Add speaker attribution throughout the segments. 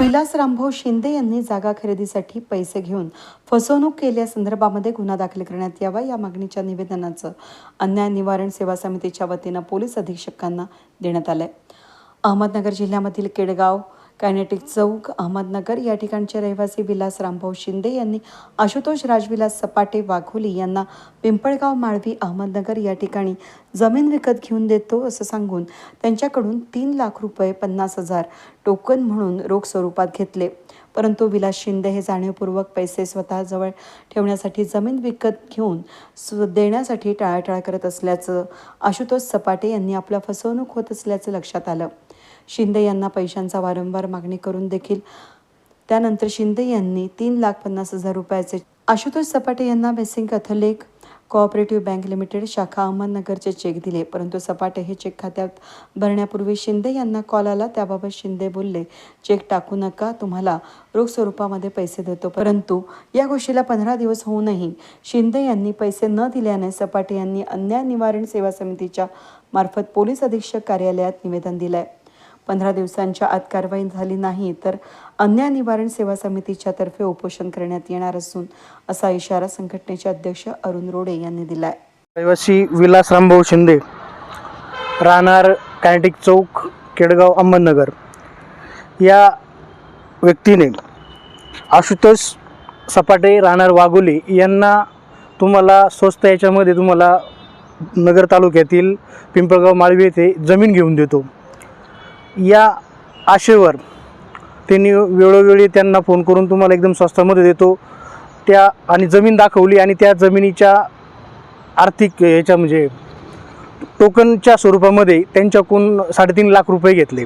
Speaker 1: विलास रामभाऊ शिंदे यांनी जागा खरेदीसाठी पैसे घेऊन फसवणूक केल्यासंदर्भामध्ये गुन्हा दाखल करण्यात यावा या मागणीच्या निवेदनाचं अन्याय निवारण सेवा समितीच्या वतीनं पोलीस अधीक्षकांना देण्यात आलंय. अहमदनगर जिल्ह्यामधील केडगाव कायनेटिक चौक अहमदनगर या ठिकाणचे रहिवासी विलास रामभाऊ शिंदे यांनी आशुतोष राजविलास सपाटे वाघोली यांना पिंपळगाव माळवी अहमदनगर या ठिकाणी जमीन विकत घेऊन देतो असं सांगून त्यांच्याकडून तीन लाख रुपये पन्नास हजार टोकन म्हणून रोख स्वरूपात घेतले. परंतु विलास शिंदे हे जाणीवपूर्वक पैसे स्वतःजवळ ठेवण्यासाठी जमीन विकत घेऊन स्व देण्यासाठी टाळाटाळ करत असल्याचं आशुतोष सपाटे यांनी आपला फसवणूक होत असल्याचं लक्षात आलं. शिंदे यांना पैशांचा वारंवार मागणी करून देखील त्यानंतर शिंदे यांनी तीन लाख पन्नास हजार रुपयाचे आशुतोष सपाटे यांना Bassein Catholic cooperative bank limited शाखा अहमदनगरचे चेक दिले. परंतु सपाटे हे चेक खात्यात भरण्यापूर्वी शिंदे यांना कॉल आला. त्याबाबत शिंदे बोलले चेक टाकू नका. तुम्हाला रोख स्वरूपामध्ये पैसे देतो. परंतु या गोष्टीला पंधरा दिवस होऊनही शिंदे यांनी पैसे न दिल्याने सपाटे यांनी अन्याय निवारण सेवा समितीच्या मार्फत पोलीस अधीक्षक कार्यालयात निवेदन दिलं आहे पंधरा दिवसांच्या आत कारवाई झाली नाही तर अन्याय निवारण सेवा समितीच्या तर्फे उपोषण करण्यात येणार असून असा इशारा संघटनेचे अध्यक्ष अरुण रोडे यांनी दिलाय.
Speaker 2: रहिवासी विलास रामभाऊ शिंदे राहणार कायनेटिक चौक केडगाव अहमदनगर. या व्यक्तीने आशुतोष सपाटे राहणार वाघोली यांना तुम्हाला स्वस्त याच्यामध्ये तुम्हाला नगर तालुक्यातील पिंपळगाव माळवी येथे जमीन घेऊन देतो. या आशेवर त्यांनी वेळोवेळी त्यांना फोन करून तुम्हाला एकदम स्वस्तामध्ये देतो. त्या आणि जमीन दाखवली आणि त्या जमिनीच्या आर्थिक याच्या म्हणजे टोकनच्या स्वरूपामध्ये त्यांच्याकडून साडेतीन लाख रुपये घेतले.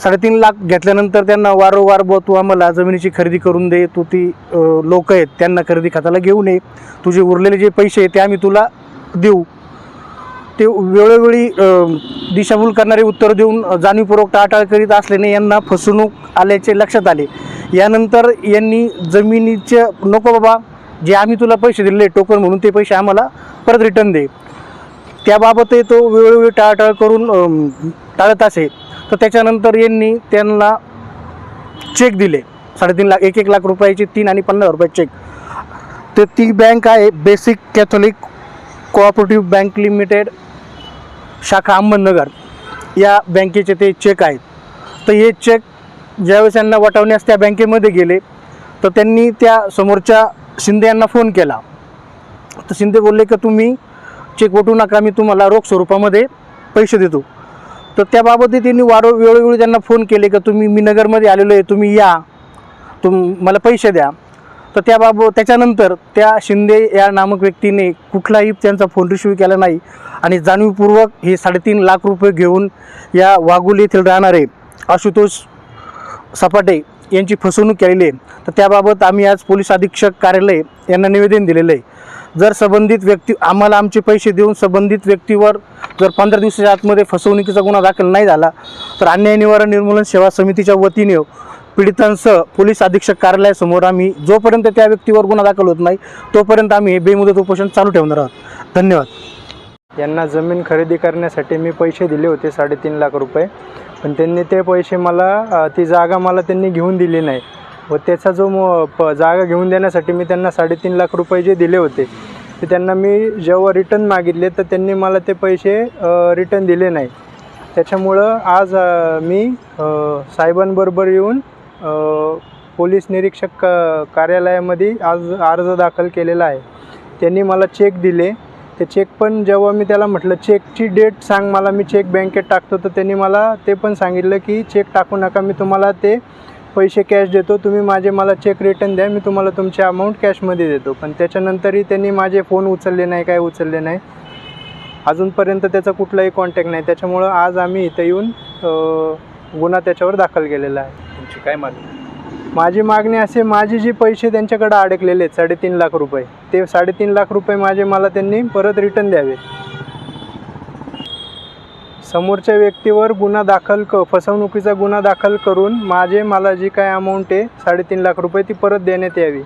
Speaker 2: साडेतीन लाख घेतल्यानंतर त्यांना वारंवार ब तू आम्हाला जमिनीची खरेदी करून दे तू ती लोक आहेत त्यांना खरेदी खात्याला घेऊन ये तुझे उरलेले जे पैसे आहेत ते आम्ही तुला देऊ. ते वेळोवेळी दिशाभूल करणारे उत्तर देऊन जाणीवपूर्वक टाळटाळ करीत असल्याने यांना फसवणूक आल्याचे लक्षात आले. यानंतर यांनी जमिनीचे नको बाबा जे आम्ही तुला पैसे दिले टोकन म्हणून ते पैसे आम्हाला परत रिटर्न दे. त्याबाबतही तो वेळोवेळी टाळटाळ करून टाळत असे. तर त्याच्यानंतर यांनी त्यांना चेक दिले. साडेतीन लाख एक एक लाख रुपयाचे तीन आणि पन्नास रुपये चेक तर ती बँक आहे Bassein Catholic cooperative bank limited शाखा अहमदनगर या बँकेचे ते चेक आहेत. तर हे चेक ज्यावेळेस यांना वटवण्यास त्या बँकेमध्ये गेले तर त्यांनी त्या समोरच्या शिंदे यांना फोन केला. तर शिंदे बोलले की तुम्ही चेक वटू नका मी तुम्हाला रोख स्वरूपामध्ये पैसे देतो. तर त्याबाबतही त्यांनी वारो वेळोवेळी त्यांना फोन केले की तुम्ही मी नगरमध्ये आलेलो आहे तुम्ही या तुम मला पैसे द्या. तर त्याबाबत त्याच्यानंतर त्या शिंदे या नामक व्यक्तीने कुठलाही त्यांचा फोन रिसिव्ह केला नाही आणि जाणीवपूर्वक हे साडेतीन लाख रुपये घेऊन या वाघोली येथील राहणारे आशुतोष सपाटे यांची फसवणूक केलेली आहे. तर त्याबाबत आम्ही आज पोलीस अधीक्षक कार्यालय यांना निवेदन दिलेलं आहे. जर संबंधित व्यक्ती आम्हाला आमचे पैसे देऊन संबंधित व्यक्तीवर जर पंधरा दिवसाच्या आतमध्ये फसवणुकीचा गुन्हा दाखल नाही झाला तर अन्याय निवारण निर्मूलन सेवा समितीच्या वतीने पीडितांसह पोलीस अधीक्षक कार्यालयासमोर आम्ही जोपर्यंत त्या व्यक्तीवर गुन्हा दाखल होत नाही तोपर्यंत आम्ही हे बेमुदत उपोषण चालू ठेवणार आहोत. धन्यवाद.
Speaker 3: यांना जमीन खरेदी करण्यासाठी मी पैसे दिले होते साडेतीन लाख रुपये. पण त्यांनी ते पैसे मला ती जागा मला त्यांनी घेऊन दिली नाही. व त्याचा जो प जागा घेऊन देण्यासाठी मी त्यांना साडेतीन लाख रुपये जे दिले होते ते त्यांना मी जेव्हा रिटर्न मागितले तर त्यांनी मला ते पैसे रिटर्न दिले नाही. त्याच्यामुळं आज मी साहेबांबरोबर येऊन पोलीस निरीक्षक क- कार्यालयामध्ये आज अर्ज दाखल केलेला आहे. त्यांनी मला चेक दिले. ते चेक पण जेव्हा मी त्याला म्हटलं चेकची डेट सांग मला मी चेक बँकेत टाकतो. तर त्यांनी मला ते पण सांगितलं की चेक टाकू नका मी तुम्हाला ते पैसे कॅश देतो. तुम्ही माझे मला चेक रिटर्न द्या. मी तुम्हाला तुमचे अमाऊंट कॅशमध्ये देतो. पण त्याच्यानंतरही त्यांनी माझे फोन उचलले नाही काय उचलले नाही. अजूनपर्यंत त्याचा कुठलाही कॉन्टॅक्ट नाही. त्याच्यामुळं आज आम्ही इथं येऊन गुन्हा त्याच्यावर दाखल केलेला आहे.
Speaker 2: तुमची काय मागणी?
Speaker 3: माझी मागणी असे माझे जे पैसे त्यांच्याकडे अडकलेले आहेत साडेतीन लाख रुपये ते साडेतीन लाख रुपये माझे मला त्यांनी परत रिटर्न द्यावे. समोरच्या व्यक्तीवर गुन्हा दाखल क फसवणुकीचा गुन्हा दाखल करून माझे मला जी काय अमाऊंट आहे साडेतीन लाख रुपये ती परत देण्यात यावी.